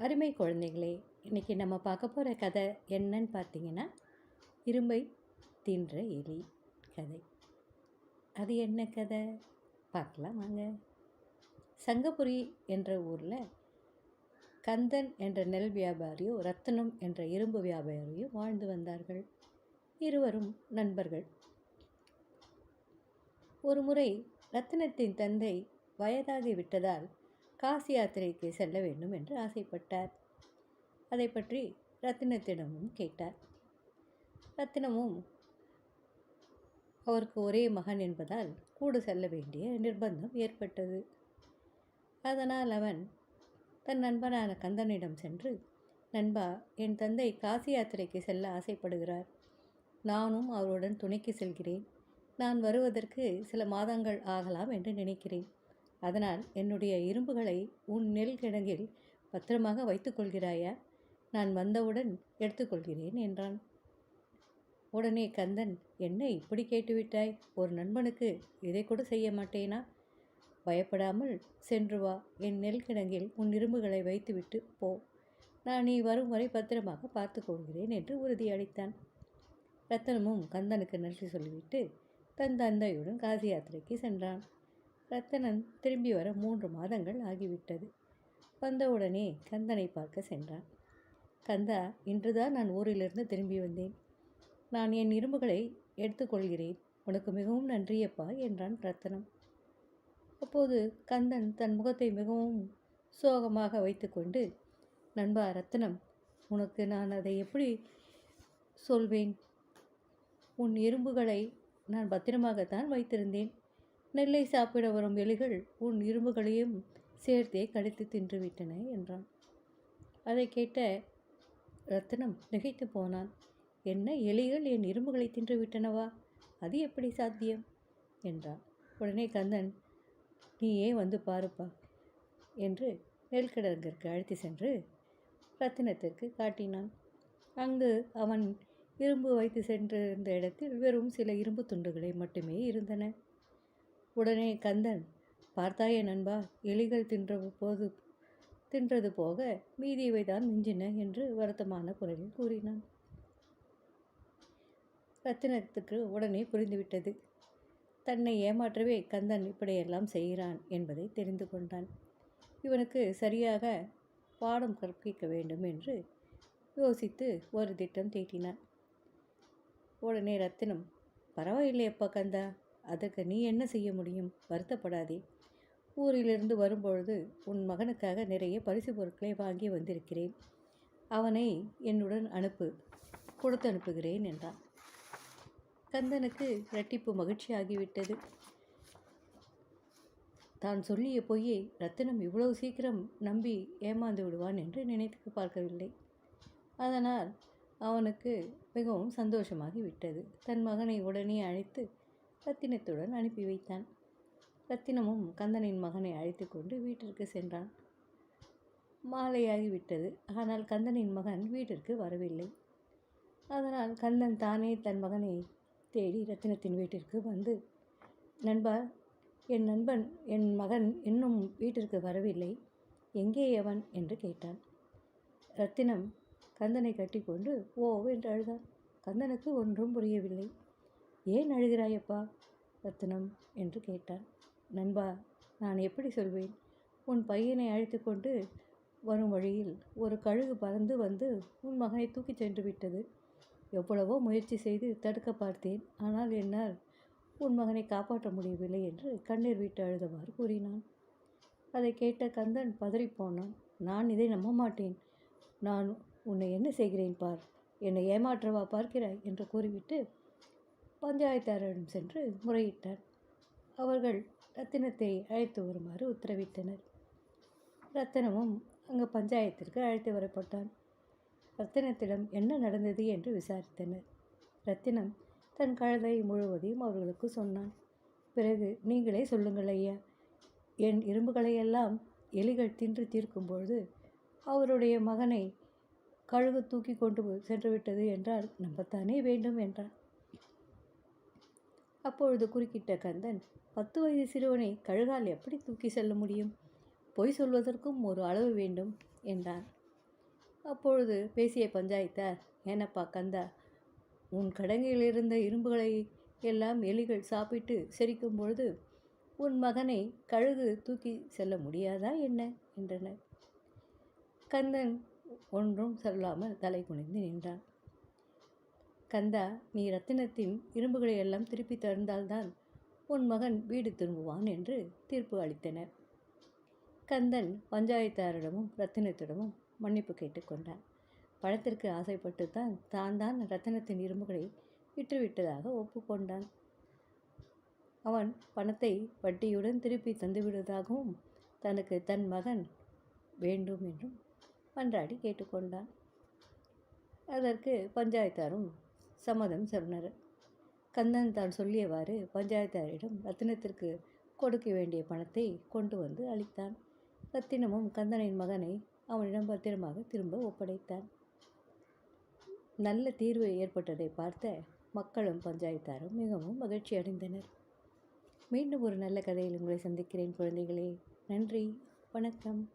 அருமை குழந்தைகளே இன்றைக்கி நம்ம பார்க்க போகிற கதை என்னன்னு பார்த்தீங்கன்னா இரும்பை தின்ற எலி கதை. அது என்ன கதை? பார்க்கலாம் வாங்க. சங்கபுரி என்ற ஊரில் கந்தன் என்ற நெல் வியாபாரியும் ரத்தனம் என்ற இரும்பு வியாபாரியும் வாழ்ந்து வந்தார்கள். இருவரும் நண்பர்கள். ஒரு முறை ரத்தனத்தின் தந்தை வயதாகி விட்டதால் காசி யாத்திரைக்கு செல்ல வேண்டும் என்று ஆசைப்பட்டார். அதை பற்றி ரத்தினத்திடமும் கேட்டார். ரத்தினமும் அவருக்கு ஒரே மகன் என்பதால் கூடு செல்ல வேண்டிய நிர்பந்தம் ஏற்பட்டது. அதனால் அவன் தன் நண்பனான கந்தனிடம் சென்று நண்பா என் தந்தை காசி யாத்திரைக்கு செல்ல ஆசைப்படுகிறார். நானும் அவருடன் துணைக்கு செல்கிறேன். நான் வருவதற்கு சில மாதங்கள் ஆகலாம் என்று நினைக்கிறேன். அதனால் என்னுடைய இரும்புகளை உன் நெல் கிடங்கில் பத்திரமாக வைத்துக்கொள்கிறாயா நான் வந்தவுடன் எடுத்துக்கொள்கிறேன் என்றான். உடனே கந்தன் என்ன இப்படி கேட்டுவிட்டாய்? ஒரு நண்பனுக்கு இதை கூட செய்ய மாட்டேனா? பயப்படாமல் சென்று வா. என் நெல் கிடங்கில் உன் இரும்புகளை வைத்துவிட்டு போ. நான் நீ வரும் வரை பத்திரமாக பார்த்து கொள்கிறேன் என்று உறுதியளித்தான் ரத்தனமும் கந்தனுக்கு நன்றி சொல்லிவிட்டு தன் தந்தையுடன் காசி யாத்திரைக்கு சென்றான். ரத்தனன் திரும்பி வர மூன்று மாதங்கள் ஆகிவிட்டது. வந்தவுடனே கந்தனை பார்க்க சென்றான். கந்தா இன்றுதான் நான் ஊரிலிருந்து திரும்பி வந்தேன். நான் என் இரும்புகளை எடுத்துக்கொள்கிறேன். உனக்கு மிகவும் நன்றியப்பா என்றான் ரத்தனம். அப்போது கந்தன் தன் முகத்தை மிகவும் சோகமாக வைத்துக்கொண்டு நண்பா ரத்தனம் உனக்கு நான் அதை எப்படி சொல்வேன்? உன் இரும்புகளை நான் பத்திரமாகத்தான் வைத்திருந்தேன். நெல்லை சாப்பிட வரும் எலிகள் உன் இரும்புகளையும் சேர்த்தே கடித்து தின்றுவிட்டன என்றான். அதை கேட்ட ரத்தினம் திகைத்து போனான். என்ன எலிகள் என் இரும்புகளை தின்றுவிட்டனவா? அது எப்படி சாத்தியம்? என்றான். உடனே கந்தன் நீயே வந்து பாருப்பா என்று நெல்கிடங்கிற்கு அழைத்து சென்று ரத்தினத்திற்கு காட்டினான். அங்கு அவன் இரும்பு வைத்து சென்றிருந்த இடத்தில் வெறும் சில இரும்பு துண்டுகளை மட்டுமே இருந்தன. உடனே கந்தன் பார்த்தாயே நண்பா எலிகள் தின்ற போது தின்றது போக மீதியவை தான் மிஞ்சின என்று வருத்தமான குரலில் கூறினான். ரத்தினத்துக்கு உடனே புரிந்துவிட்டது. தன்னை ஏமாற்றவே கந்தன் இப்படியெல்லாம் செய்கிறான் என்பதை தெரிந்து கொண்டான். இவனுக்கு சரியாக பாடம் கற்பிக்க வேண்டும் என்று யோசித்து ஒரு திட்டம் தீட்டினான். உடனே ரத்தினம் பரவாயில்லையப்பா கந்தா அதற்கு நீ என்ன செய்ய முடியும்? வருத்தப்படாதே. ஊரிலிருந்து வரும்பொழுது உன் மகனுக்காக நிறைய பரிசு பொருட்களை வாங்கி வந்திருக்கிறேன். அவனை என்னுடன் அனுப்பு கொடுத்து அனுப்புகிறேன் என்றான். கந்தனுக்கு இரட்டிப்பு மகிழ்ச்சி ஆகிவிட்டது தான் சொல்லிய பொய்யை ரத்தினம் இவ்வளவு சீக்கிரம் நம்பி ஏமாந்து விடுவான் என்று நினைத்து பார்க்கவில்லை. அதனால் அவனுக்கு மிகவும் சந்தோஷமாகி விட்டது தன் மகனை உடனே அழைத்து ரத்தினத்துடன் அனுப்பி வைத்தான். ரத்தினமும் கந்தனின் மகனை அழைத்து கொண்டு வீட்டிற்கு சென்றான். மாலையாகிவிட்டது. ஆனால் கந்தனின் மகன் வீட்டிற்கு வரவில்லை. அதனால் கந்தன் தானே தன் மகனை தேடி ரத்தினத்தின் வீட்டிற்கு வந்து நண்பா என் நண்பன் என் மகன் இன்னும் வீட்டிற்கு வரவில்லை. எங்கே அவன்? என்று கேட்டான். ரத்தினம் கந்தனை கட்டிக்கொண்டு ஓ என்று அழுதான். கந்தனுக்கு ஒன்றும் புரியவில்லை. ஏன் அழுகிறாயப்பா? ரத்னம் என்று கேட்டான். நண்பா நான் எப்படி சொல்வேன்? உன் பையனை அழைத்து கொண்டு வரும் வழியில் ஒரு கழுகு பறந்து வந்து உன் மகனை தூக்கிச் சென்று விட்டது. எவ்வளவோ முயற்சி செய்து தடுக்க பார்த்தேன். ஆனால் என்னால் உன் மகனை காப்பாற்ற முடியவில்லை என்று கண்ணீர் விட்டு அழுதவாறு கூறினான். அதை கேட்ட கந்தன் பதறிப்போனான். நான் இதை நம்ப மாட்டேன் நான் உன்னை என்ன செய்கிறேன் பார்? என்னை ஏமாற்றவா பார்க்கிறாய்? என்று கூறிவிட்டு பஞ்சாயத்தாரிடம் சென்று முறையிட்டார். அவர்கள் ரத்தினத்தை அழைத்து வருமாறு உத்தரவிட்டனர். ரத்தினமும் அங்கு பஞ்சாயத்திற்கு அழைத்து வரப்பட்டான். ரத்தினத்திடம் என்ன நடந்தது என்று விசாரித்தனர். ரத்தினம் தன் கழுதை முழுவதையும் அவர்களுக்கு சொன்னான். பிறகு நீங்களே சொல்லுங்கள் ஐயா. என் இரும்புகளையெல்லாம் எலிகள் தின்று தீர்க்கும் பொழுது அவருடைய மகனை கழுகு தூக்கி கொண்டு சென்றுவிட்டது என்றால் நம்பத்தானே வேண்டும் என்றான். அப்பொழுது குறுக்கிட்ட கந்தன் பத்து வயது சிறுவனை கழுகால் எப்படி தூக்கி செல்ல முடியும்? பொய் சொல்வதற்கும் ஒரு அளவு வேண்டும் என்றான். அப்பொழுது பேசிய பஞ்சாயத்தார் ஏனப்பா கந்தா உன் கடங்கில் இருந்த இரும்புகளை எல்லாம் எலிகள் சாப்பிட்டு செரிக்கும் பொழுது உன் மகனை கழுகு தூக்கி செல்ல முடியாதா என்ன? என்றனர். கந்தன் ஒன்றும் சொல்லாமல் தலை குனிந்து நின்றான். கந்தா நீ ரத்தினத்தின் இரும்புகளை எல்லாம் திருப்பி தந்தால்தான் உன் மகன் வீடு திரும்புவான் என்று தீர்ப்பு அளித்தனர். கந்தன் பஞ்சாயத்தாரிடமும் ரத்தினத்திடமும் மன்னிப்பு கேட்டுக்கொண்டான் பணத்திற்கு ஆசைப்பட்டு தான் தான் தான் ரத்தினத்தின் இரும்புகளை விற்றுவிட்டதாக ஒப்புக்கொண்டான் அவன் பணத்தை வட்டியுடன் திருப்பி தந்துவிடுவதாகவும் தனக்கு தன் மகன் வேண்டும் என்றும் மன்றாடி கேட்டுக்கொண்டான் அதற்கு பஞ்சாயத்தாரும் சம்மதம் சொன்னார். கந்தன் தான் சொல்லியவாறு பஞ்சாயத்தாரிடம் ரத்தினத்திற்கு கொடுக்க வேண்டிய பணத்தை கொண்டு வந்து அளித்தான். ரத்தினமும் கந்தனின் மகனை அவனிடம் பத்திரமாக திரும்ப ஒப்படைத்தான். நல்ல தீர்வு ஏற்பட்டதை பார்த்த மக்களும் பஞ்சாயத்தாரும் மிகவும் மகிழ்ச்சி அடைந்தனர். மீண்டும் ஒரு நல்ல கதையில் உங்களை சந்திக்கிறேன் குழந்தைகளே. நன்றி. வணக்கம்.